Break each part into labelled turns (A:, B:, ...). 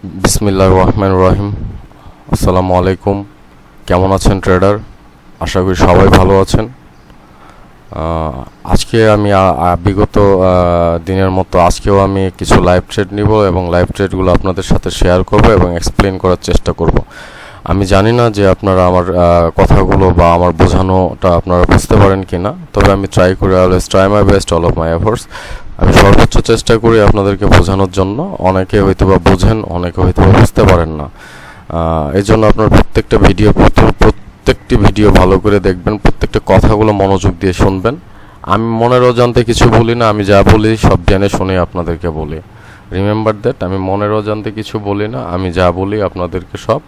A: বিসমিল্লাহ রহমান রহিম। আসসালামু আলাইকুম কেমন আছেন ট্রেডার? আশা করি সবাই ভালো আছেন। আজকে আমি বিগত দিনের মতো আজকেও আমি কিছু লাইভ ট্রেড নিব এবং লাইভ ট্রেডগুলো আপনাদের সাথে শেয়ার করব এবং এক্সপ্লেন করার চেষ্টা করব। আমি জানি না যে আপনারা আমার কথাগুলো বা আমার বোঝানোটা আপনারা বুঝতে পারেন কি না তবে আমি ট্রাই করি always try my best all of my efforts আমি সর্বোচ্চ চেষ্টা করি আপনাদেরকে বোঝানোর জন্য। অনেকে হয়তো বা বোঝেন, অনেকে হয়তো বা বুঝতে পারেন না। এই জন্য আপনার প্রত্যেকটা ভিডিও প্রত্যেকটি ভিডিও ভালো করে দেখবেন, প্রত্যেকটা কথাগুলো মনোযোগ দিয়ে শুনবেন। আমি মনের অজান্তে কিছু বলি না, আমি যা বলি সব জেনে শুনে আপনাদেরকে বলি। রিমেম্বার দ্যাট আমি মনের অজান্তে কিছু বলি না, আমি যা বলি আপনাদেরকে সব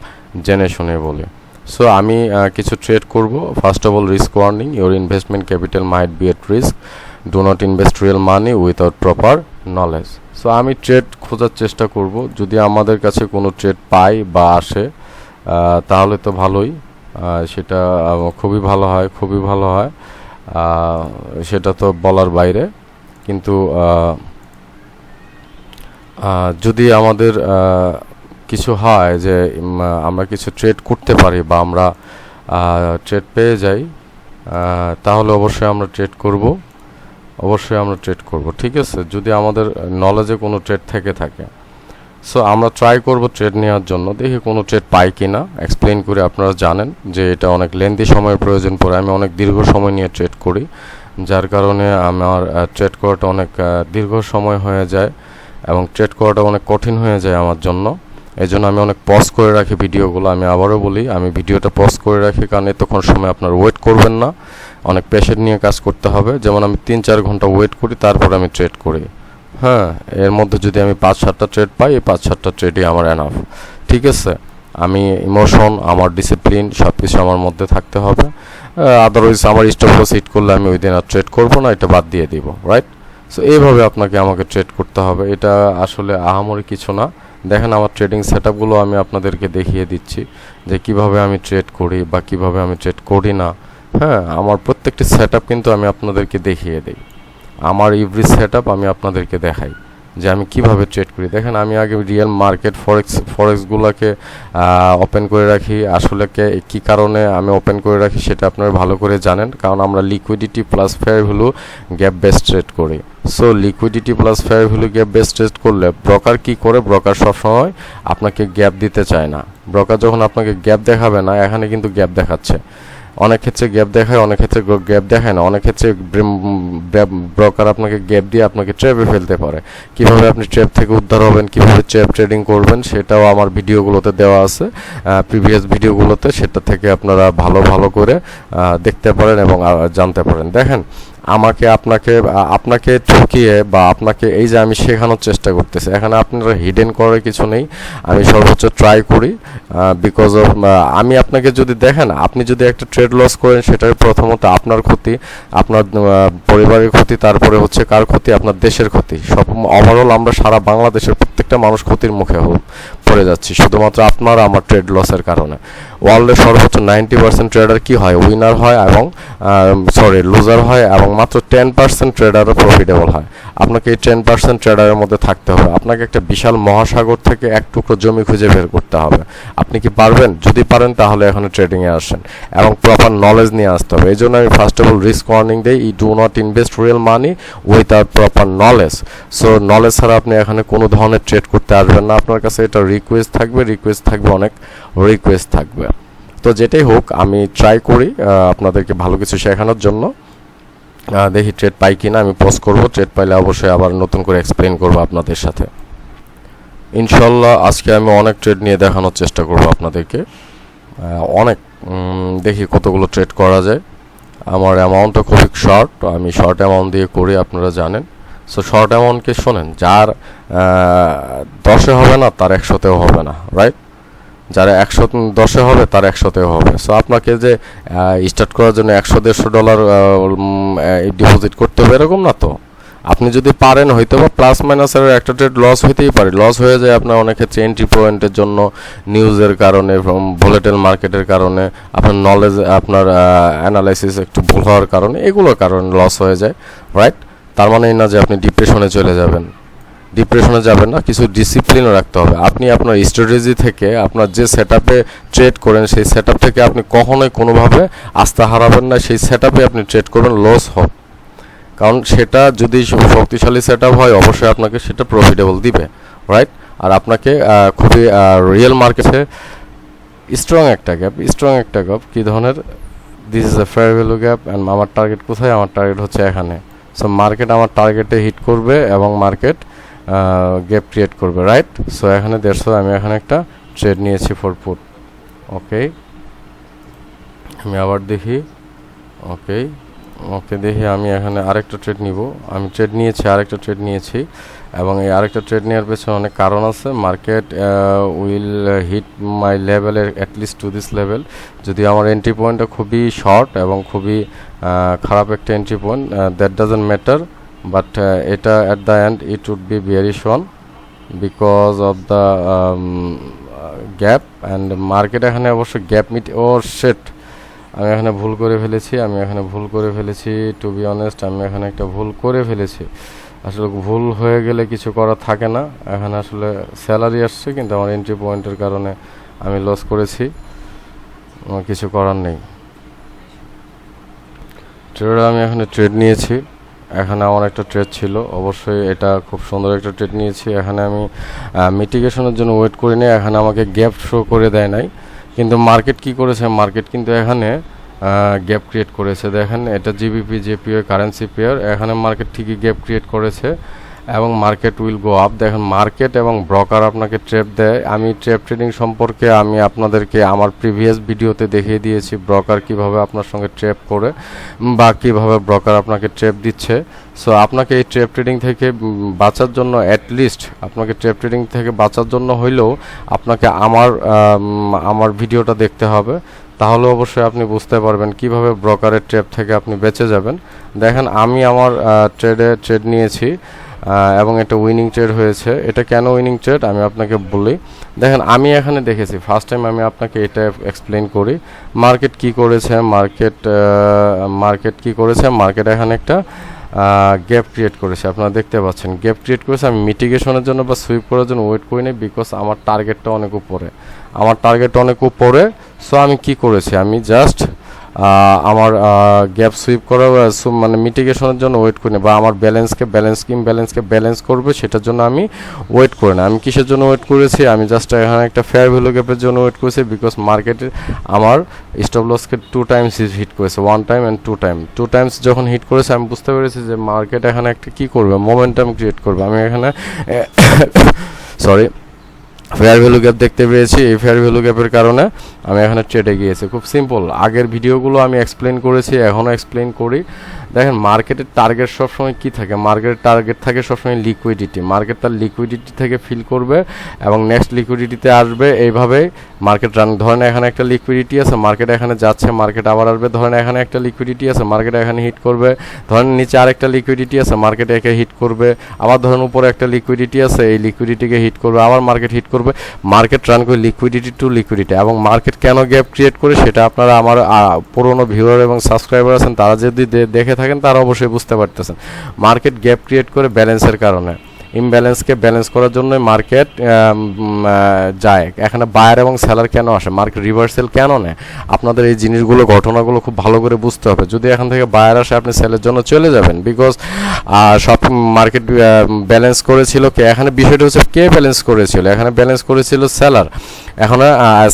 A: জেনে শুনে বলি। সো আমি কিছু ট্রেড করব। First of all risk warning your investment capital might be at risk do not invest real money without proper knowledge so আমি ট্রেড খোঁজার চেষ্টা করব। যদি আমাদের কাছে কোনো ট্রেড পাই বা আসে তাহলে তো ভালোই। সেটা খুবই ভালো হয়, খুবই ভালো হয়। সেটা তো বলার বাইরে। কিন্তু যদি আমাদের কিছু হয় যে আমরা কিছু ট্রেড করতে পারি বা আমরা ট্রেড পেয়ে যাই তাহলে অবশ্যই আমরা ট্রেড করব। অবশ্যই আমরা ট্রেড করব, ঠিক আছে? যদি আমাদের নলেজে কোনো ট্রেড থেকে থাকে। সো আমরা ট্রাই করব ট্রেড নেওয়ার জন্য। দেখি কোনো ট্রেড পাই কি না এক্সপ্লেন করে আপনারা জানেন যে এটা অনেক লেন্দি সময়ের প্রয়োজন পড়ে। আমি অনেক দীর্ঘ সময় নিয়ে ট্রেড করি, যার কারণে আমার ট্রেড করাটা অনেক দীর্ঘ সময় হয়ে যায় এবং ট্রেড করাটা অনেক কঠিন হয়ে যায় আমার জন্য। এই জন্য আমি অনেক পজ করে রাখি ভিডিওগুলো, আমি আবারও বলি, আমি ভিডিওটা পজ করে রাখি কারণ এতক্ষণ সময় আপনার ওয়েট করবেন না। অনেক পেশেন্ট নিয়ে কাজ করতে হবে। যেমন আমি তিন চার ঘণ্টা ওয়েট করি, তারপর আমি ট্রেড করি। হ্যাঁ এর মধ্যে যদি আমি পাঁচ সাতটা ট্রেড পাই, এই পাঁচ সাতটা ট্রেডই আমার এনাফ ঠিক আছে? আমি ইমোশন আমার ডিসিপ্লিন সব কিছু আমার মধ্যে থাকতে হবে। আদারওয়াইজ আমার স্টপ লস হিট করলে আমি ওই দিন আর ট্রেড করব না, এটা বাদ দিয়ে দিব রাইট সো এইভাবে আপনাকে আমাকে ট্রেড করতে হবে। এটা আসলে আহামরি কিছু না। দেখেন আমার ট্রেডিং সেট আমি আপনাদেরকে দেখিয়ে দিচ্ছি যে কীভাবে আমি ট্রেড করি বা কীভাবে আমি ট্রেড করি না। হ্যাঁ আমার প্রত্যেকটি সেট কিন্তু আমি আপনাদেরকে দেখিয়ে দিই। আমার ইভরি সেট আমি আপনাদেরকে দেখাই। যে আমি কীভাবে ট্রেড করি। দেখেন, আমি আগে রিয়েল মার্কেট ফরেক্স ফরেক্সগুলোকে ওপেন করে রাখি। আসলে কে, কী কারণে আমি ওপেন করে রাখি সেটা আপনারা ভালো করে জানেন। কারণ আমরা liquidity plus fair value gap base trade করি। So liquidity plus fair value gap base trade করলে ব্রোকার কি করে? ব্রোকার সবসময় আপনাকে গ্যাপ দিতে চায় না। ব্রোকার যখন আপনাকে গ্যাপ দেখাবে না, এখানে কিন্তু গ্যাপ দেখাচ্ছে। অনেক ক্ষেত্রে গ্যাপ দেখায়, অনেক ক্ষেত্রে গ্যাপ দেখায় না। অনেক ক্ষেত্রে ব্রোকার আপনাকে গ্যাপ দিয়ে আপনাকে ট্র্যাপে ফেলতে পারে। কীভাবে আপনি ট্র্যাপ থেকে উদ্ধার হবেন, কীভাবে ট্র্যাপ ট্রেডিং করবেন, সেটাও আমার ভিডিওগুলোতে দেওয়া আছে। প্রিভিয়াস ভিডিওগুলোতে সেটা থেকে আপনারা ভালো ভালো করে দেখতে পারেন এবং জানতে পারেন। দেখেন আমাকে আপনাকে আপনাকে ঠকিয়ে বা আপনাকে এই যে আমি শেখানোর চেষ্টা করতেছি, এখানে আপনারা হিডেন করার কিছু নেই, আমি সর্বোচ্চ ট্রাই করি বিকজ অফ আমি আপনাকে যদি দেখেন, আপনি যদি একটা ট্রেড লস করেন, সেটার প্রথমত আপনার ক্ষতি, আপনার পরিবারের ক্ষতি, তারপরে হচ্ছে কার ক্ষতি? আপনার দেশের ক্ষতি। সব ওভারঅল আমরা সারা বাংলাদেশের প্রত্যেকটা মানুষ ক্ষতির মুখে হোক। পড়ে যাচ্ছি, শুধুমাত্র আপনার আমার ট্রেড লসের কারণে। ওয়ার্ল্ডের সর্বোচ্চ নাইনটি পার্সেন্ট ট্রেডার কি হয়? উইনার হয় এবং সরি লুজার হয় এবং মাত্র টেন পার্সেন্ট ট্রেডারও প্রফিটেবল হয়। আপনাকে এই টেন পার্সেন্ট ট্রেডারের মধ্যে থাকতে হবে। আপনাকে একটা বিশাল মহাসাগর থেকে এক টুকরো জমি খুঁজে বের করতে হবে। আপনি কি পারবেন? যদি পারেন তাহলে এখানে ট্রেডিংয়ে আসেন এবং প্রপার নলেজ নিয়ে আসতে হবে। এই জন্য আমি first of all risk warning দিই ই do not invest real money without proper knowledge so knowledge ছাড়া আপনি এখানে কোনো ধরনের ট্রেড করতে আসবেন না। আপনার কাছে এটা রিকোয়েস্ট থাকবে রিকোয়েস্ট থাকবে, অনেক রিকোয়েস্ট থাকবে। তো যেটাই হোক, আমি ট্রাই করি আপনাদেরকে ভালো কিছু শেখানোর জন্য। দেখি ট্রেড পাই কিনা, আমি পোস্ট করব। ট্রেড পাইলে অবশ্যই আবার নতুন করে এক্সপ্লেন করব আপনাদের সাথে। ইনশাল্লাহ, আজকে আমি অনেক ট্রেড নিয়ে দেখানোর চেষ্টা করব আপনাদেরকে। অনেক দেখি কতগুলো ট্রেড করা যায়। আমার অ্যামাউন্টটা খুবই শর্ট আমি শর্ট অ্যামাউন্ট দিয়ে করি, আপনারা জানেন। সো শর্ট অ্যামাউন্টকে শোনেন, যার দশে হবে না, তার একশোতেও হবে না রাইট যারা একশো, দশে হবে, তার একশোতেও হবে। সো আপনাকে যে স্টার্ট করার জন্য একশো, দেড়শো ডলার ডিপোজিট করতে হবে, এরকম না তো? আপনি যদি পারেন, হয়তো বা প্লাস মাইনাসের একটা ট্রেড লস হইতেই পারে। লস হয়ে যায় আপনার অনেক ক্ষেত্রে এন্ট্রি পয়েন্টের জন্য নিউজের কারণে ভোলেটেল মার্কেটের কারণে, আপনার নলেজ আপনার অ্যানালাইসিস একটু ভুল হওয়ার কারণে, এগুলোর কারণে লস হয়ে যায় রাইট তার মানে না যে আপনি ডিপ্রেশনে চলে যাবেন। ডিপ্রেশনে যাবেন না, কিছু ডিসিপ্লিনও রাখতে হবে। আপনি আপনার স্ট্র্যাটেজি থেকে, আপনার যে সেট আপে ট্রেড করেন, সেই সেট আপ থেকে আপনি কখনোই কোনোভাবে আস্থা হারাবেন না, সেই সেট আপে আপনি ট্রেড করবেন লস হোক। কারণ সেটা যদি শক্তিশালী সেট আপ হয়, অবশ্যই আপনাকে সেটা প্রফিটেবল দিবে রাইট আর আপনাকে খুবই রিয়েল মার্কেটে স্ট্রং একটা গ্যাপ স্ট্রং একটা গ্যাপ কী ধরনের? This is a fair value gap and আমার টার্গেট কোথায়? আমার টার্গেট হচ্ছে এখানে। সো মার্কেট আমার টার্গেটে হিট করবে এবং মার্কেট গ্যাপ ক্রিয়েট করবে রাইট সো এখানে দেড়শো আমি এখানে একটা ট্রেড নিয়েছি ফর পুট ওকে আমি আবার দেখি ওকে ওকে, দেখি আমি এখানে আরেকটা ট্রেড নিব। আমি ট্রেড নিয়েছি, আরেকটা ট্রেড নিয়েছি। এবং এই আরেকটা ট্রেড নেওয়ার পেছনে অনেক কারণ আছে। মার্কেট উইল হিট মাই লেভেলের অ্যাটলিস্ট টু দিস লেভেল যদি আমার এন্ট্রি পয়েন্টটা খুবই শর্ট এবং খুবই খারাপ একটা entry point that doesn't matter but এটা at the end it would be very soon because of the gap and market এখানে অবশ্য গ্যাপ মিট ও সেট আমি এখানে ভুল করে ফেলেছি, আমি এখানে ভুল করে ফেলেছি। টু বি অনেস্ট আমি এখানে একটা ভুল করে ফেলেছি। আসলে ভুল হয়ে গেলে কিছু করা থাকে না। এখানে আসলে স্যালারি আসছে, কিন্তু আমার এন্ট্রি পয়েন্টের কারণে আমি লস করেছি। কিছু করার নেই। ট্রেড আমি এখানে ট্রেড নিয়েছি। এখানে আমার একটা ট্রেড ছিল। অবশ্যই এটা খুব সুন্দর একটা ট্রেড নিয়েছি। এখানে আমি মিটিগেশনের জন্য ওয়েট করিনি। এখানে আমাকে গ্যাপ শো করে দেয় নাই। কিন্তু মার্কেট কি করেছে? মার্কেট কিন্তু এখানে গ্যাপ ক্রিয়েট করেছে। দেখেন, এটা জিবিপি জেপিও কারেন্সি পেয়ার এখানে মার্কেট ঠিকই গ্যাপ ক্রিয়েট করেছে। এবং মার্কেট উইল গো আপ দেখেন মার্কেট এবং ব্রোকার আপনাকে ট্রেপ দেয়। আমি ট্রেপ ট্রেডিং সম্পর্কে আমি আপনাদেরকে আমার প্রিভিয়াস ভিডিওতে দেখিয়ে দিয়েছি ব্রোকার কীভাবে আপনার সঙ্গে ট্রেপ করে বা কীভাবে ব্রোকার আপনাকে ট্রেপ দিচ্ছে। সো আপনাকে এই ট্রেপ ট্রেডিং থেকে বাঁচার জন্য অ্যাটলিস্ট আপনাকে ট্রেপ ট্রেডিং থেকে বাঁচার জন্য হইলেও আপনাকে আমার আমার ভিডিওটা দেখতে হবে। তাহলে অবশ্যই আপনি বুঝতে পারবেন কীভাবে ব্রোকারের ট্রেপ থেকে আপনি বেঁচে যাবেন। দেখেন, আমি আমার ট্রেডে ট্রেড নিয়েছি। এবং এটা উইনিং ট্রেড হয়েছে। এটা কেন উইনিং ট্রেড আমি আপনাকে বলি। দেখেন, আমি এখানে দেখেছি ফার্স্ট টাইম আমি আপনাকে এটা এক্সপ্লেন করি। মার্কেট কি করেছে? মার্কেট মার্কেট কি করেছে? মার্কেট এখানে একটা গ্যাপ ক্রিয়েট করেছে। আপনারা দেখতে পাচ্ছেন গ্যাপ ক্রিয়েট করেছে। আমি মিটিগেশনের জন্য বা সুইপ করার জন্য ওয়েট করি বিকজ আমার টার্গেটটা অনেক উপরে। আমার টার্গেটটা অনেক উপরে সো আমি কি করেছি? আমি জাস্ট আমার গ্যাপ সুইপ করা মানে মিটিগেশনের জন্য ওয়েট করি বা আমার ব্যালেন্সকে ব্যালেন্স কিম ব্যালেন্সকে ব্যালেন্স করবে সেটার জন্য আমি ওয়েট করি না। আমি কিসের জন্য ওয়েট করেছি? আমি জাস্ট এখানে একটা ফেয়ার ভ্যালু গ্যাপের জন্য ওয়েট করেছি বিকজ মার্কেটে আমার স্টপ লসকে টু টাইমস হিট করেছে one time and two time two times যখন হিট করেছে, আমি বুঝতে পেরেছি যে মার্কেট এখানে একটা কী করবে? মোমেন্টাম ক্রিয়েট করবে। আমি এখানে সরি ফেয়ার ভ্যালু গ্যাপ দেখতে পেয়েছি, এই ফেয়ার ভ্যালু গ্যাপের কারণে আমি এখানে ট্রেডে গিয়েছি। খুব সিম্পল আগের ভিডিওগুলো আমি এক্সপ্লেন করেছি এখনও এক্সপ্লেন করি। দেখেন মার্কেটের টার্গেট সবসময় কি থাকে? মার্কেটের টার্গেট থাকে সবসময় লিকুইডিটি মার্কেট তার লিকুইডিটি থেকে ফিল করবে এবং নেক্সট লিকুইডিটিতে আসবে। এইভাবে মার্কেট রান ধরেন এখানে একটা লিকুইডিটি আছে মার্কেট এখানে যাচ্ছে মার্কেট আবার আসবে, ধরেন এখানে একটা লিকুইডিটি আছে মার্কেট এখানে হিট করবে। ধরেন নিচে আরেকটা লিকুইডিটি আছে মার্কেট একে হিট করবে। আবার ধরেন উপরে একটা লিকুইডিটি আছে, এই লিকুইডিটিকে হিট করবে, আবার মার্কেট হিট করবে। মার্কেট রান করে লিকুইডিটি টু লিকুইডিটি এবং মার্কেট কেন গ্যাপ ক্রিয়েট করে সেটা আপনারা আমার পুরনো ভিউয়ার এবং সাবস্ক্রাইবার আছেন, তারা যদি দেখে থাকেন, তারা অবশ্যই বুঝতে পারতেছেন। মার্কেট গ্যাপ ক্রিয়েট করে ব্যালেন্সের কারণে। ইমব্যালেন্সকে ব্যালেন্স করার জন্য মার্কেট যায়। এখানে বায়ার এবং সেলার কেন আসে? মার্কেট রিভার্সেল কেন নেয়? আপনাদের এই জিনিসগুলো, ঘটনাগুলো খুব ভালো করে বুঝতে হবে। যদি এখান থেকে বায়ার আসে, আপনি সেলের জন্য চলে যাবেন। বিকজ সব মার্কেট ব্যালেন্স করেছিল কে? এখানে বিষয়টা হচ্ছে কে ব্যালেন্স করেছিল? এখানে ব্যালেন্স করেছিল সেলার এখন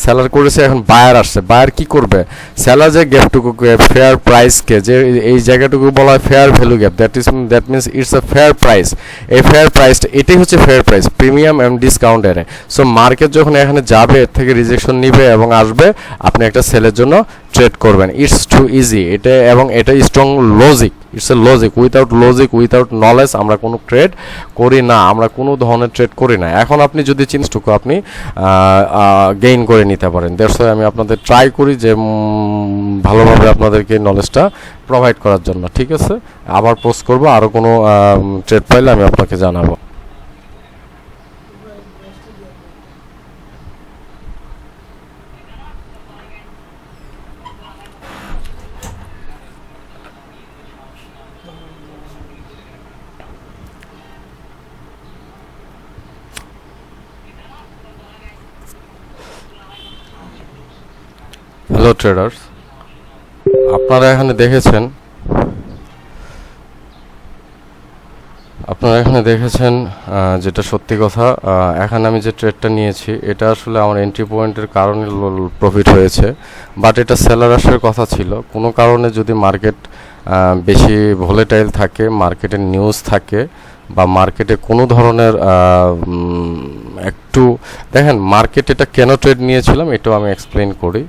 A: সেলার করেছে, এখন বায়ার আসছে। বায়ার কি করবে? সেলার যে গ্যাপটুকু ফেয়ার প্রাইসকে যে এই জায়গাটুকু বলা হয় fair value gap that is that means it's a fair price এই ফেয়ার প্রাইসটা এটাই হচ্ছে fair price premium and discount এনে সো মার্কেট যখন এখানে যাবে, এর থেকে রিজেকশন নিবে এবং আসবে, আপনি একটা সেলের জন্য ট্রেড করবেন। ইটস টু ইজি এটা এবং এটা strong logic it's a logic without logic without knowledge আমরা কোনো ট্রেড করি না। আমরা কোনো ধরনের ট্রেড করি না। এখন আপনি যদি চিন্সটুকু আপনি গেইন করে নিতে পারেন। দ্যাটস আমি আপনাদের ট্রাই করি যে ভালোভাবে আপনাদেরকে নলেজটা প্রোভাইড করার জন্য। ঠিক আছে? আবার পোস্ট করব। আরও কোনো ট্রেড পাইলে আমি আপনাকে জানাব। হ্যালো ট্রেডার্স আপনারা এখানে দেখেছেন, আপনারা এখানে দেখেছেন যেটা সত্যি কথা এখানে আমি যে ট্রেডটা নিয়েছি, এটা আসলে আমার এন্ট্রি পয়েন্টের কারণে প্রফিট হয়েছে বাট এটা সেলার আসার কথা ছিল। কোনো কারণে যদি মার্কেট বেশি ভোলেটাইল থাকে মার্কেটের নিউজ থাকে, বা মার্কেটে কোনো ধরনের একটু, দেখেন মার্কেট এটা কেন ট্রেড নিয়েছিলাম, এটাও আমি এক্সপ্লেন করি।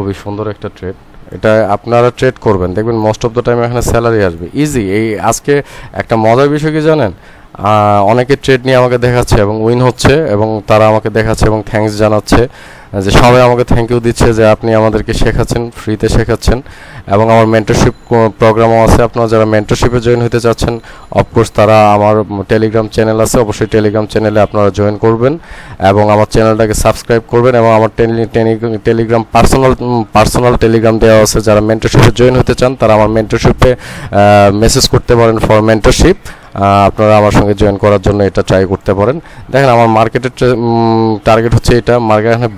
A: খুবই সুন্দর একটা ট্রেড এটা আপনারা ট্রেড করবেন। দেখবেন মোস্ট অফ দ্য টাইম এখানে স্যালারি আসবে। ইজি এই আজকে একটা মজার বিষয় কি জানেন? অনেকে ট্রেড নিয়ে আমাকে দেখাচ্ছে এবং উইন হচ্ছে এবং তারা আমাকে দেখাচ্ছে এবং থ্যাঙ্কস জানাচ্ছে যে সবাই আমাকে থ্যাংক ইউ দিচ্ছে যে আপনি আমাদেরকে শেখাচ্ছেন ফ্রিতে শেখাচ্ছেন এবং আমার মেন্টরশিপ প্রোগ্রামও আছে আপনারা যারা মেন্টরশিপে জয়েন হতে চাচ্ছেন অফকোর্স তারা আমার টেলিগ্রাম চ্যানেল আছে, অবশ্যই টেলিগ্রাম চ্যানেলে আপনারা জয়েন করবেন এবং আমার চ্যানেলটাকে সাবস্ক্রাইব করবেন এবং আমার টেলিগ্রাম পার্সোনাল পার্সোনাল টেলিগ্রাম দেওয়া আছে, যারা মেন্টরশিপে জয়েন হতে চান, তারা আমার মেন্টরশিপে মেসেজ করতে পারেন ফর মেন্টরশিপ আপনারা আমার সঙ্গে জয়েন করার জন্য এটা ট্রাই করতে পারেন। দেখেন, আমার মার্কেটের টার্গেট হচ্ছে এটা। মার্কেট এখানে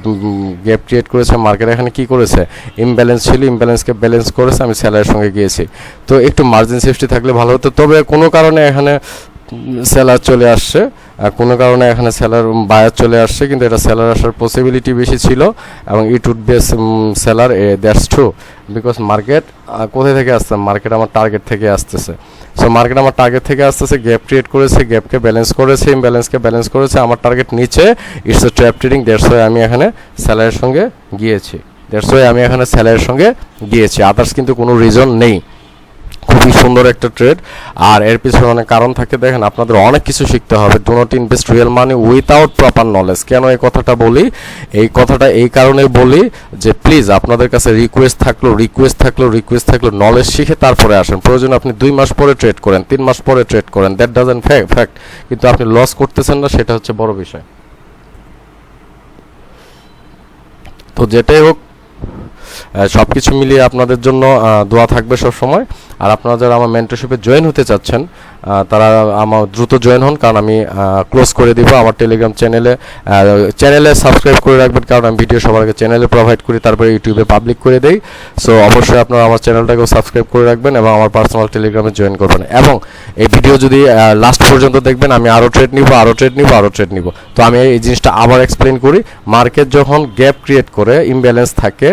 A: গ্যাপ ক্রিয়েট করেছে। মার্কেট এখানে কি করেছে? ইমব্যালেন্স ছিল ইমব্যালেন্সকে ব্যালেন্স করেছে। আমি স্যালারের সঙ্গে গিয়েছি। তো একটু মার্জিন সেফটি থাকলে ভালো হতো। তবে কোনো কারণে এখানে সেলার চলে আসছে। কোনো কারণে এখানে সেলার বায়ার চলে আসছে, কিন্তু এটা সেলার আসার পসিবিলিটি বেশি ছিল এবং it would base seller a that's true because market কোথায় থেকে আসছে? মার্কেট আমার টার্গেট থেকে আসতেছে। সো মার্কেট আমার টার্গেট থেকে আসতেছে গ্যাপ ক্রিয়েট করেছে গ্যাপকে ব্যালেন্স করেছে ইমব্যালেন্সকে ব্যালেন্স করেছে, আমার টার্গেট নিচে it's a trap trading that's why আমি এখানে স্যালারের সঙ্গে গিয়েছি। দ্যাটস ওয়াই আমি এখানে স্যালারের সঙ্গে গিয়েছি। আদার্স কিন্তু কোনো রিজন নেই। খুবই সুন্দর একটা ট্রেড আর এর পিছনে অনেক কারণ থাকে। দেখেন, আপনাদের অনেক কিছু শিখতে হবে। Do not invest real money without proper knowledge কেন এই কথাটা বলি? এই কথাটা এই কারণে বলি যে প্লিজ আপনাদের কাছে রিকোয়েস্ট থাকল রিকোয়েস্ট থাকল রিকোয়েস্ট থাকল নলেজ শিখে তারপরে আসেন। প্রয়োজন আপনি দুই মাস পরে ট্রেড করেন, তিন মাস পরে ট্রেড করেন। দ্যাট ডাজেন্ট ফ্যাক্ট কিন্তু আপনি লস করতেছেন না, সেটা হচ্ছে বড় বিষয়। তো যেটাই হোক সব কিছু মিলিয়ে আপনাদের জন্য দোয়া থাকবে সব সময় আর আপনারা যারা আমার মেন্টরশিপে জয়েন হতে চাচ্ছেন তারা আমার দ্রুত জয়েন হন, কারণ আমি ক্লোজ করে দিব আমার টেলিগ্রাম চ্যানেলে চ্যানেলে সাবস্ক্রাইব করে রাখবেন, কারণ আমি ভিডিও সবার আগে চ্যানেলে প্রোভাইড করি, তারপরে ইউটিউবে পাবলিক করে দেই। সো অবশ্যই আপনারা আমার চ্যানেলটাকেও সাবস্ক্রাইব করে রাখবেন এবং আমার পার্সোনাল টেলিগ্রামে জয়েন করবেন। এবং এই ভিডিও যদি লাস্ট পর্যন্ত দেখবেন, আমি আরও ট্রেড নিব আরও ট্রেড নিব আরও ট্রেড নিব। তো আমি এই জিনিসটা আবার এক্সপ্লেন করি। মার্কেট যখন গ্যাপ ক্রিয়েট করে ইমব্যালেন্স থাকে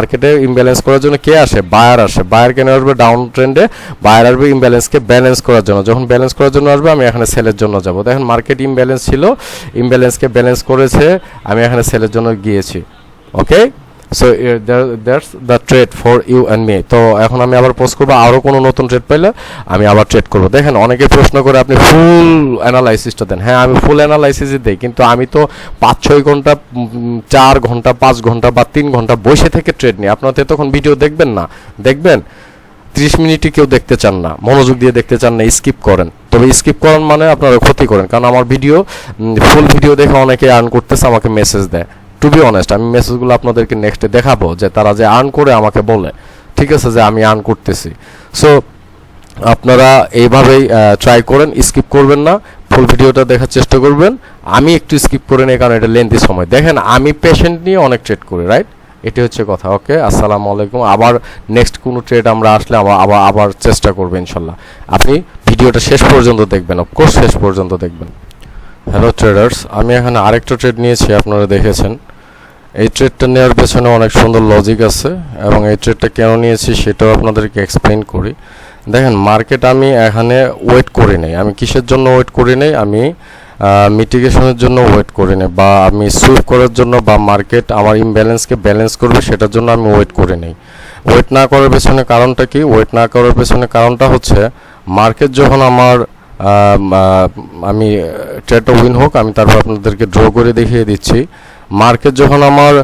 A: মার্কেটে ইমব্যালেন্স করার জন্য কে আসে? বায়ার আসে। বায়ার কেন আসবে? ডাউন ট্রেন্ডে বায়ার আসবে ইমব্যালেন্সকে ব্যালেন্স করার জন্য। যখন ব্যালেন্স করার জন্য আসবে, আমি এখানে সেলের জন্য যাব। দেখেন মার্কেট ইমব্যালেন্স ছিল ইমব্যালেন্সকে ব্যালেন্স করেছে, আমি এখানে সেলের জন্য গিয়েছি। Okay so that's the trade for you and me তো এখন আমি আবার পোস্ট করব আরও কোনো নতুন ট্রেড পাইলে আমি আবার ট্রেড করব। দেখেন, অনেকে প্রশ্ন করে আপনি ফুল অ্যানালাইসিসটা দেন। হ্যাঁ আমি ফুল অ্যানালাইসিসই দিই, কিন্তু আমি তো পাঁচ ছয় ঘণ্টা চার ঘণ্টা, পাঁচ ঘণ্টা বা তিন ঘণ্টা বসে থেকে ট্রেড নিই। আপনারা তো তখন ভিডিও দেখবেন না। দেখবেন, ত্রিশ মিনিটই কেউ দেখতে চান না, মনোযোগ দিয়ে দেখতে চান না স্কিপ করেন। তবে স্কিপ করেন মানে আপনারা ক্ষতি করেন, কারণ আমার ভিডিও ফুল ভিডিও দেখে অনেকে আর্ন করতেছে, আমাকে মেসেজ দেয়। টু বি অনেস্ট আমি মেসেজগুলো আপনাদেরকে নেক্সটে দেখাবো যে তারা যে আর্ন করে আমাকে বলে। ঠিক আছে, যে আমি আর্ন করতেছি। সো আপনারা এইভাবেই ট্রাই করেন স্কিপ করবেন না। ফুল ভিডিওটা দেখার চেষ্টা করবেন। আমি একটু স্কিপ করে নিই, কারণ এটা লেন্থি সময়। দেখেন, আমি পেশেন্ট নিয়ে অনেক ট্রেড করি রাইট এটি হচ্ছে কথা ওকে আসসালামু আলাইকুম। আবার নেক্সট কোনো ট্রেড আমরা আসলে আবার আবার আবার চেষ্টা করব, ইনশাল্লাহ। আপনি ভিডিওটা শেষ পর্যন্ত দেখবেন অফকোর্স শেষ পর্যন্ত দেখবেন। হ্যালো ট্রেডার্স আমি এখানে আরেকটা ট্রেড নিয়েছি, আপনারা দেখেছেন। এই ট্রেডটা নেওয়ার পেছনে অনেক সুন্দর লজিক আছে, এবং এই ট্রেডটা কেন নিয়েছি সেটাও আপনাদেরকে এক্সপ্লেন করি। দেখেন মার্কেট আমি এখানে ওয়েট করি নাই। আমি কিসের জন্য ওয়েট করি নাই? আমি মিটিগেশনের জন্য ওয়েট করি নাই, বা আমি সুইপ করার জন্য, বা মার্কেট আমার ইমব্যালেন্সকে ব্যালেন্স করবে, সেটার জন্য আমি ওয়েট করি নাই। ওয়েট না করার পেছনে কারণটা কি? ওয়েট না করার পেছনে কারণটা হচ্ছে মার্কেট যখন আমার আম, ট্রেডটা উইন হোক আমি তারপর আপনাদেরকে ড্র করে দেখিয়ে দিচ্ছি। মার্কেট যখন আমার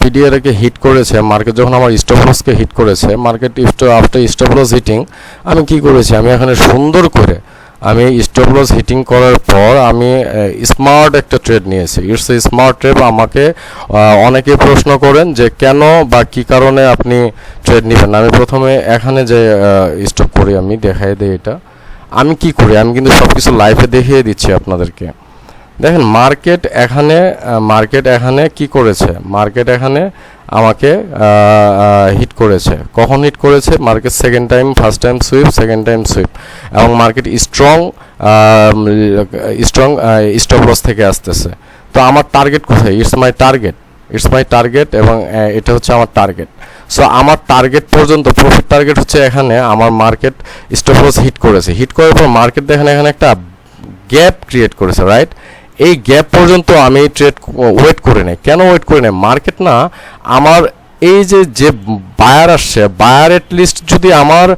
A: পিডিআরকে হিট করেছে মার্কেট যখন আমার স্টপলসকে হিট করেছে market after stop loss hitting আমি কি করেছি? আমি এখানে সুন্দর করে আমি স্টপলস হিটিং করার পর আমি স্মার্ট একটা ট্রেড নিয়েছি। ইটস এ স্মার্ট ট্রেড আমাকে অনেকে প্রশ্ন করেন যে কেন বা কি কারণে আপনি ট্রেড নেবেন? আমি প্রথমে এখানে যে স্টপ করি আমি দেখাই দিই এটা। আমি কি করি? আমি কিন্তু সব কিছু লাইভে দেখিয়ে দিচ্ছি আপনাদেরকে। দেখেন মার্কেট এখানে মার্কেট এখানে কি করেছে? মার্কেট এখানে আমাকে হিট করেছে। কখন হিট করেছে? Market second time first time sweep second time sweep এবং market strong strong stop loss থেকে আসতেছে। তো আমার টার্গেট কোথায়? It's my target it's my target এবং এটা হচ্ছে আমার টার্গেট সো আমার টার্গেট পর্যন্ত প্রফিট টার্গেট হচ্ছে এখানে আমার মার্কেট স্টপলস হিট করেছে। হিট করার পর মার্কেট দেখেন এখানে একটা গ্যাপ ক্রিয়েট করেছে রাইট এই গ্যাপ পর্যন্ত আমি ট্রেড ওয়েট করে নেই। কেন ওয়েট করে নেই? মার্কেট না, আমার এই যে যে বায়ার আসছে, বায়ার লিস্ট যদি আমার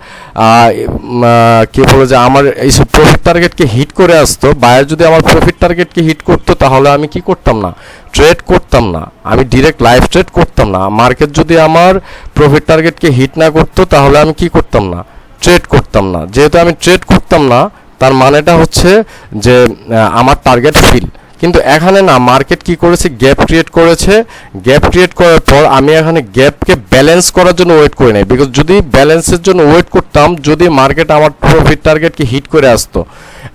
A: কি বলে যে আমার এই প্রফিট টার্গেটকে হিট করে আসতো, বায়ার যদি আমার প্রফিট টার্গেটকে হিট করতো, তাহলে আমি কি করতাম না? ট্রেড করতাম না। আমি ডিরেক্ট লাইভ ট্রেড করতাম না। মার্কেট যদি আমার প্রফিট টার্গেটকে হিট না করতো, তাহলে আমি কি করতাম না? ট্রেড করতাম না। যেহেতু আমি ট্রেড করতাম না, তার মানেটা হচ্ছে যে আমার টার্গেট ফিল কিন্তু এখানে না মার্কেট কি করেছে? গ্যাপ ক্রিয়েট করেছে। গ্যাপ ক্রিয়েট করার পর আমি এখানে গ্যাপকে ব্যালেন্স করার জন্য ওয়েট করি নাই। বিকজ যদি ব্যালেন্সের জন্য ওয়েট করতাম, যদি মার্কেট আমার প্রফিট টার্গেটকে হিট করে আসতো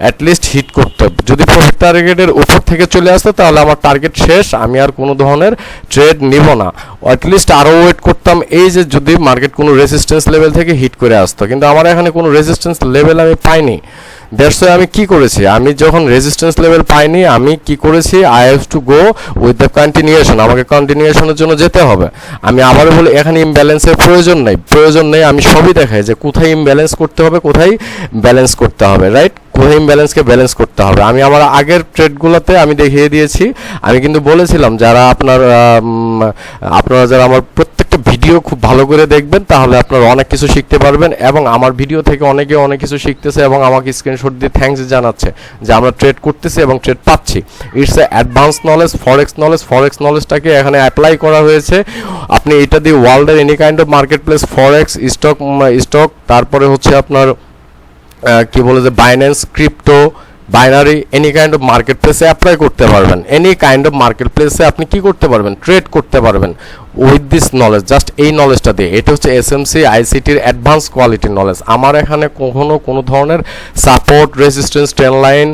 A: অ্যাটলিস্ট হিট করতো। যদি প্রফিট টার্গেটের উপর থেকে চলে আসতো, তাহলে আমার টার্গেট শেষ। আমি আর কোনো ধরনের ট্রেড নিব না। অ্যাটলিস্ট আরও ওয়েট করতাম। এই যে যদি মার্কেট কোনো রেজিস্ট্যান্স লেভেল থেকে হিট করে আসতো। কিন্তু আমার এখানে কোনো রেজিস্ট্যান্স লেভেল আমি পাইনি। দ্যাটস আমি কি করেছি? আমি যখন রেজিস্ট্যান্স লেভেল পাইনি, আমি কি করেছি? I have to go with the continuation আমাকে কন্টিনিউয়েশনের জন্য যেতে হবে। আমি আবারও বলি, এখানে ইমব্যালেন্সের প্রয়োজন নেই। প্রয়োজন নেই, আমি সবই দেখাই যে কোথায় ইমব্যালেন্স করতে হবে, কোথায় ব্যালেন্স করতে হবে রাইট কোথায় ইমব্যালেন্সকে ব্যালেন্স করতে হবে। আমি আমার আগের ট্রেডগুলোতে আমি দেখিয়ে দিয়েছি। আমি কিন্তু বলেছিলাম, যারা আপনার আপনারা যারা আমার প্রত্যেকটা ভিডিও খুব ভালো করে দেখবেন, তাহলে আপনারা অনেক কিছু শিখতে পারবেন এবং আমার ভিডিও থেকে অনেকে অনেক কিছু শিখতেছে এবং আমাকে স্ক্রিনশট দিয়ে থ্যাঙ্কস জানাচ্ছে যে আমরা ট্রেড করতেছি এবং ট্রেড পাচ্ছি। It's a advance knowledge forex knowledge forex নলেজটাকে এখানে অ্যাপ্লাই করা হয়েছে। আপনি এটা দিয়ে ওয়ার্ল্ডের any kind of market place forex stock stock তারপরে হচ্ছে আপনার কি বলে যে Binance crypto binary any kind of market প্লেসে অ্যাপ্লাই করতে পারবেন। এনি কাইন্ড অফ মার্কেট প্লেসে আপনি কি করতে পারবেন? ট্রেড করতে পারবেন। উইথ দিস নলেজ জাস্ট এই নলেজটা দিয়ে। এটা হচ্ছে এস এম সি আইসিটির অ্যাডভান্স কোয়ালিটির নলেজ আমার এখানে কখনো কোনো ধরনের support resistance trend line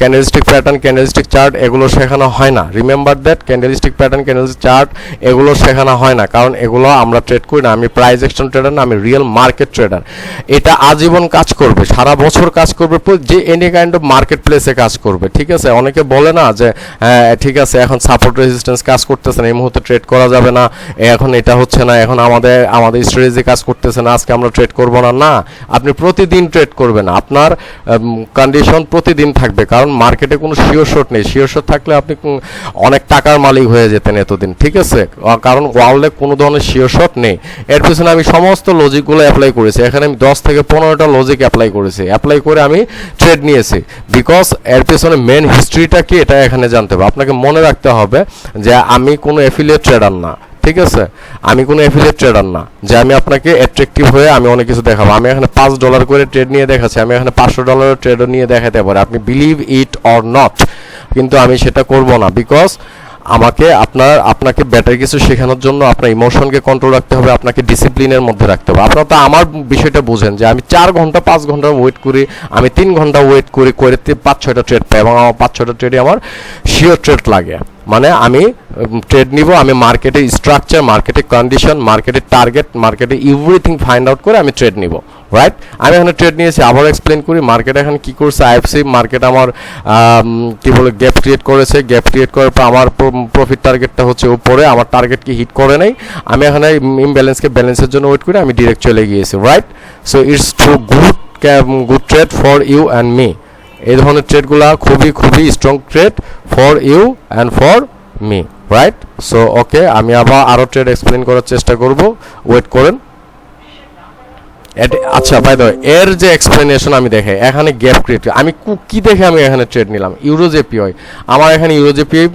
A: candlestick pattern candlestick chart এগুলো শেখানো হয় না। Remember that candlestick pattern candlestick chart এগুলো শেখানো হয় না। কারণ এগুলো আমরা ট্রেড করি না। আমি প্রাইস অ্যাকশন ট্রেডার না আমি রিয়েল মার্কেট ট্রেডার এটা আজীবন কাজ করবে সারা বছর কাজ করবে যে এনি কাইন্ড অফ মার্কেট প্লেসে কাজ করবে ঠিক আছে? অনেকে বলে না যে হ্যাঁ, ঠিক আছে এখন সাপোর্ট রেজিস্ট্যান্স কাজ করতেছে না এই মুহূর্তে ট্রেড করা যাবে না। এখন এটা হচ্ছে না, এখন আমাদের আমাদের স্ট্র্যাটেজি কাজ করতেছে না, আজকে আমরা ট্রেড করব না না, আপনি প্রতিদিন ট্রেড করবেন, আপনার কন্ডিশন প্রতিদিন থাকবে, কারণ মার্কেটে কোনো শিওর শট নেই শিওর শট থাকলে আপনি অনেক টাকার মালিক হয়ে যেতেন এতদিন, ঠিক আছে? কারণ ওয়ার্ল্ডে কোনো ধরনের শিওর শট নেই, এর পিছনে আমি সমস্ত লজিকগুলো অ্যাপ্লাই করেছি, এখানে আমি দশ থেকে পনেরোটা লজিক অ্যাপ্লাই করেছি অ্যাপ্লাই করে আমি ট্রেড নিয়েছি বিকজ এর পিছনে মেন হিস্ট্রিটা কি, এটা এখানে জানতে হবে, আপনাকে মনে রাখতে হবে যে আমি কোনো অ্যাফিলিয়েট ট্রেডার না ঠিক আছে? আমি কোনো অ্যাফিলিয়েট ট্রেডার না। যে আমি আপনাকে অ্যাট্রাকটিভ হয়ে আমি অনেক কিছু দেখাবো। আমি এখানে পাঁচ ডলার করে ট্রেড নিয়ে দেখাচ্ছি। আমি এখানে পাঁচশো ডলারের ট্রেড নিয়ে দেখাতে পারি। আপনি বিলিভ ইট অর নট কিন্তু আমি সেটা করব না বিকজ আমাকে আপনার, আপনাকে বেটার কিছু শেখানোর জন্য আপনার ইমোশনকে কন্ট্রোল রাখতে হবে, আপনাকে ডিসিপ্লিনের মধ্যে রাখতে হবে। আপনারা তো আমার বিষয়টা বুঝেন যে আমি চার ঘণ্টা, পাঁচ ঘণ্টা ওয়েট করি, আমি তিন ঘণ্টা ওয়েট করি, করে পাঁচ ছয়টা ট্রেড পাই এবং আমার পাঁচ ছয়টা ট্রেডে আমার শিওর ট্রেড লাগে। মানে আমি ট্রেড নিব, আমি মার্কেটের স্ট্রাকচার মার্কেটের কন্ডিশন মার্কেটের টার্গেট মার্কেটে এভরিথিং ফাইন্ড আউট করে আমি ট্রেড নিব। রাইট আমি এখানে ট্রেড নিয়েছি আবার এক্সপ্লেন করি মার্কেট এখন কি করছে আইএফসি মার্কেট আমার আম, কি বলে গ্যাপ ক্রিয়েট করেছে। গ্যাপ ক্রিয়েট করার পর আমার প্রফিট টার্গেটটা হচ্ছে উপরে আমার টার্গেটকে হিট করে নাই। আমি এখানে ইমব্যালেন্সকে ব্যালেন্সের জন্য ওয়েট করি আমি ডিরেক্ট চলে গিয়েছি right so it's too good good trade for you and me এই ধরনের ট্রেডগুলো খুবই খুবই strong trade for you and for me right so okay আমি আবার আরও ট্রেড এক্সপ্লেন করার চেষ্টা করব। ওয়েট করেন। আচ্ছা বাই দ্য এর যে এক্সপ্লেনেশন আমি দেখে, এখানে গ্যাপ ক্রিয়েট আমি কু- দেখে আমি এখানে ট্রেড নিলাম? ইউরোজেপিআই আমার এখানে ইউরোজেপিআই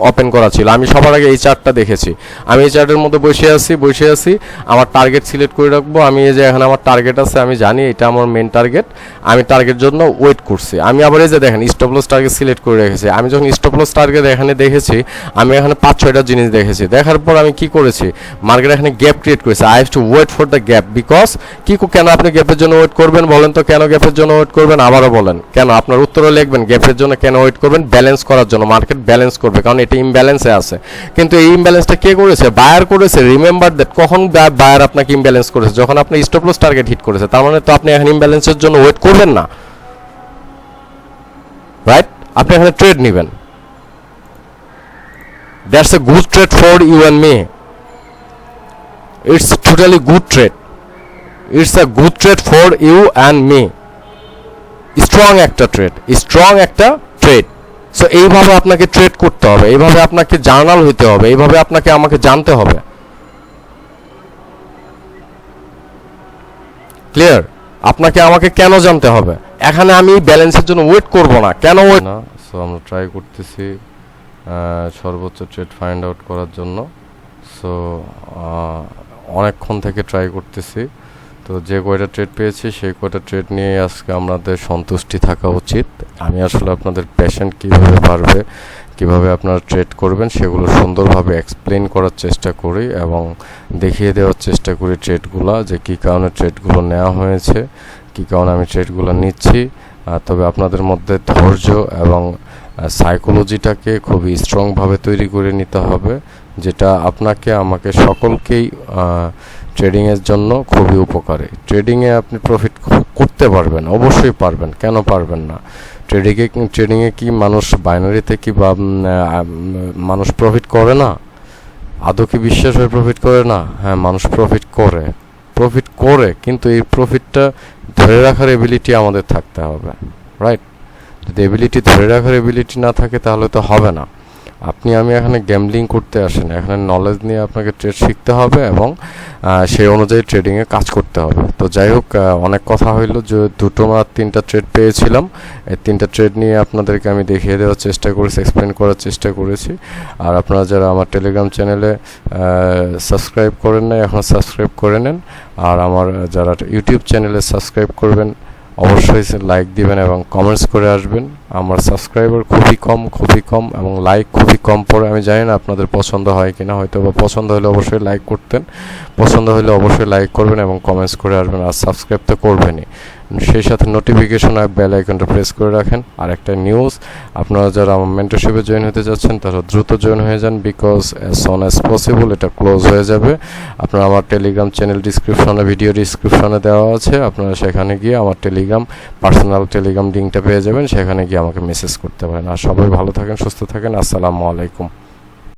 A: ওপেন করা ছিল। আমি সবার আগে এই চার্টটা দেখেছি। আমি এই চার্টের মধ্যে বসে আছি বসে আছি। আমার টার্গেট সিলেক্ট করে রাখব। আমি এই যে এখানে আমার টার্গেট আছে, আমি জানি এটা আমার মেন টার্গেট আমি টার্গেট জন্য ওয়েট করছি। আমি আবার এই যে দেখেন স্টপলস টার্গেট সিলেক্ট করে রেখেছি। আমি যখন স্টপলস টার্গেট এখানে দেখেছি, আমি এখানে পাঁচ, ছয়টা জিনিস দেখেছি। দেখার পর আমি কি করেছি? মার্কেট এখানে গ্যাপ ক্রিয়েট করেছে। I have to wait for the gap because কি কেন আপনি গ্যাপের জন্য ওয়েট করবেন? বলেন তো কেন গ্যাপের জন্য ওয়েট করবেন? আবারও বলেন। কেন? আপনার উত্তরে লিখবেন গ্যাপের জন্য কেন ওয়েট করবেন? ব্যালেন্স করার জন্য মার্কেট ব্যালেন্স করবে, কারণ এটা ইমব্যালেন্সে আছে। কিন্তু এই ইমব্যালেন্সটা কে করেছে? বায়ার করেছে। রিমেম্বার দ্যাট কখন বায়ার আপনাকে ইমব্যালেন্স করেছে? যখন আপনি স্টপ লস টার্গেট হিট করেছে, তার মানে তো আপনি এখন ইমব্যালেন্সের জন্য ওয়েট করবেন না। রাইট আপনি এখানে ট্রেড নেবেন। That's a good trade for you and me it's totally good trade it's a good trade for you and me strong একটা ট্রেড স্ট্রং একটা ট্রেড সো এইভাবে আপনাকে ট্রেড করতে হবে, এইভাবে আপনাকে জার্নাল হইতে হবে, এইভাবে আপনাকে আমাকে জানতে হবে। ক্লিয়ার আপনাকে আমাকে কেন জানতে হবে? এখানে আমি ব্যালেন্সের জন্য ওয়েট করব না। কেন ওয়েট না সো আমরা ট্রাই করতেছি সর্বোচ্চ ট্রেড ফাইন্ড আউট করার জন্য। সো অনেকক্ষণ থেকে ট্রাই করতেছি। তো যে কয়টা ট্রেড পেয়েছি, সেই কয়টা ট্রেড নিয়ে আজকে আমাদের সন্তুষ্টি থাকা উচিত। আমি আসলে আপনাদের পেশেন্ট কীভাবে পারবে কীভাবে আপনারা ট্রেড করবেন, সেগুলো সুন্দরভাবে এক্সপ্লেন করার চেষ্টা করি এবং দেখিয়ে দেওয়ার চেষ্টা করি ট্রেডগুলো যে কী কারণে ট্রেডগুলো নেওয়া হয়েছে, কী কারণে আমি ট্রেডগুলো নিচ্ছি। তবে আপনাদের মধ্যে ধৈর্য এবং সাইকোলজিটাকে খুবই স্ট্রংভাবে তৈরি করে নিতে হবে, যেটা আপনাকে, আমাকে সকলকেই ট্রেডিংয়ের জন্য খুবই উপকারী। ট্রেডিংয়ে আপনি প্রফিট করতে পারবেন, অবশ্যই পারবেন। কেন পারবেন না? ট্রেডিংয়ে ট্রেডিংয়ে কি মানুষ বাইনারিতে কি বা মানুষ প্রফিট করে না? আদৌ কি বিশ্বাস হয়ে প্রফিট করে না? হ্যাঁ মানুষ প্রফিট করে। প্রফিট করে, কিন্তু এই প্রফিটটা ধরে রাখার এবিলিটি আমাদের থাকতে হবে রাইট যদি এবিলিটি ধরে রাখার এবিলিটি না থাকে, তাহলে তো হবে না। আপনি, আমি এখানে গ্যামলিং করতে আসেন। এখানে নলেজ নিয়ে আপনাকে ট্রেড শিখতে হবে এবং সেই অনুযায়ী ট্রেডিংয়ে কাজ করতে হবে। তো যাই হোক অনেক কথা হইল যে দুটো বা তিনটা ট্রেড পেয়েছিলাম। এই তিনটা ট্রেড নিয়ে আপনাদেরকে আমি দেখিয়ে দেওয়ার চেষ্টা করেছি এক্সপ্লেন করার চেষ্টা করেছি। আর আপনারা যারা আমার টেলিগ্রাম চ্যানেলে সাবস্ক্রাইব করেন না এখন সাবস্ক্রাইব করে নেন। আর আমার যারা ইউটিউব চ্যানেলে সাবস্ক্রাইব করবেন অবশ্যই লাইক দিবেন এবং কমেন্টস করে আসবেন। আমার সাবস্ক্রাইবার খুবই কম খুবই কম এবং লাইক খুবই কম পড়ে। আমি জানি না আপনাদের পছন্দ হয় কিনা হয়তো বা পছন্দ হলে অবশ্যই লাইক করতেন। পছন্দ হলে অবশ্যই লাইক করবেন এবং কমেন্টস করে আসবেন। আর সাবস্ক্রাইব তো করবেনই। সেই সাথে নোটিফিকেশন আর বেল আইকনটা প্রেস করে রাখেন। আর একটা নিউজ আপনারা যারা আমার মেন্টরশিপে জয়েন হতে যাচ্ছেন, তারা দ্রুত জয়েন হয়ে যান because as soon as possible এটা ক্লোজ হয়ে যাবে। আপনারা আমার টেলিগ্রাম চ্যানেল ডিসক্রিপশনে ভিডিও ডিসক্রিপশনে দেওয়া আছে। আপনারা সেখানে গিয়ে আমার টেলিগ্রাম পার্সোনাল টেলিগ্রাম লিঙ্কটা পেয়ে যাবেন। সেখানে গিয়ে আমাকে মেসেজ করতে পারেন। আর সবাই ভালো থাকেন, সুস্থ থাকেন। আসসালামু আলাইকুম।